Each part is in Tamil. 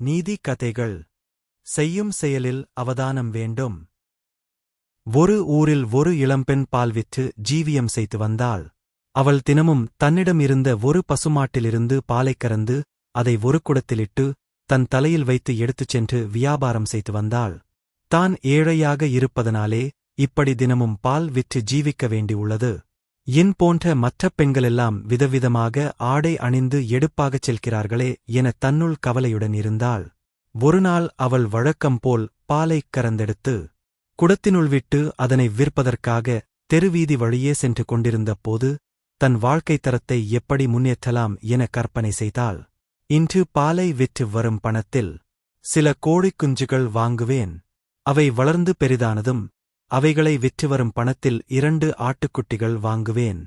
நீதி கதைகள் செய்யும் செயலில் அவதானம் வேண்டும். ஒரு ஊரில் ஒரு இளம்பெண் பால் விற்று ஜீவியம் செய்து வந்தாள். அவள் தினமும் தன்னிடம் இருந்த ஒரு பசுமாட்டிலிருந்து பாலைக் கறந்து அதை ஒரு குடத்திலிட்டு தன் தலையில் வைத்து எடுத்துச் சென்று வியாபாரம் செய்து வந்தாள். தான் ஏழையாக இருப்பதனாலே இப்படி தினமும் பால் விற்று ஜீவிக்க வேண்டியுள்ளது. என் போன்ற மற்ற பெண்களெல்லாம் விதவிதமாக ஆடை அணிந்து எடுப்பாகச் செல்கிறார்களே என தன்னுள் கவலையுடன் இருந்தாள். ஒருநாள் அவள் வழக்கம் போல் பாலைக் கறந்தெடுத்து குடத்தினுள் விட்டு அதனை விற்பதற்காக தெருவீதி வழியே சென்று கொண்டிருந்த போது தன் வாழ்க்கைத் தரத்தை எப்படி முன்னேற்றலாம் என கற்பனை செய்தாள். இன்று பாலை விற்று வரும் பணத்தில் சில கோழிக்குஞ்சுகள் வாங்குவேன். அவை வளர்ந்து பெரிதானதும் அவைகளை விற்று வரும் பணத்தில் இரண்டு ஆட்டுக்குட்டிகள் வாங்குவேன்.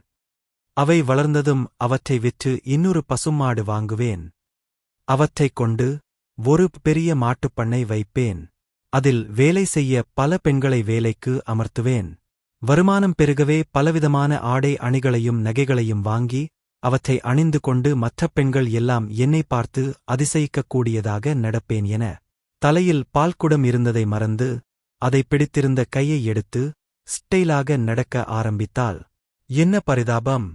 அவை வளர்ந்ததும் அவற்றை விற்று இன்னொரு பசுமாடு வாங்குவேன். அவற்றைக் கொண்டு ஒரு பெரிய மாட்டுப்பண்ணை வைப்பேன். அதில் வேலை செய்ய பல பெண்களை வேலைக்கு அமர்த்துவேன். வருமானம் பெருகவே பலவிதமான ஆடை அணிகளையும் நகைகளையும் வாங்கி அவற்றை அணிந்து கொண்டு மற்ற பெண்கள் எல்லாம் என்னை பார்த்து அதிசயிக்கக்கூடியதாக நடப்பேன் என. தலையில் பால்குடம் இருந்ததை மறந்து அதை பிடித்திருந்த கையை எடுத்து ஸ்டைலாக நடக்க ஆரம்பித்தாள். என்ன பரிதாபம்?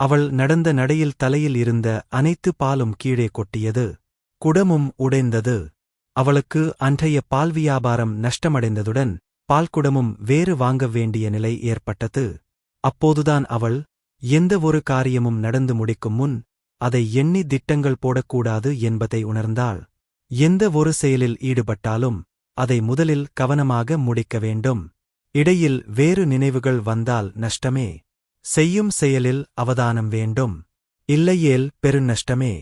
அவள் நடந்த நடையில் தலையில் இருந்த அனைத்து பாலும் கீழே கொட்டியது. குடமும் உடைந்தது. அவளுக்கு அன்றைய பால் வியாபாரம் நஷ்டமடைந்ததுடன் பால்குடமும் வேறு வாங்க வேண்டிய நிலை ஏற்பட்டது. அப்போதுதான் அவள் எந்த ஒரு காரியமும் நடந்து முடிக்கும் முன் அதை எண்ணி திட்டங்கள் போடக்கூடாது என்பதை உணர்ந்தாள். எந்த ஒரு செயலில் ஈடுபட்டாலும் அதை முதலில் கவனமாக முடிக்க வேண்டும். இடையில் வேறு நினைவுகள் வந்தால் நஷ்டமே. செய்யும் செயலில் அவதானம் வேண்டும். இல்லையேல் பெருநஷ்டமே.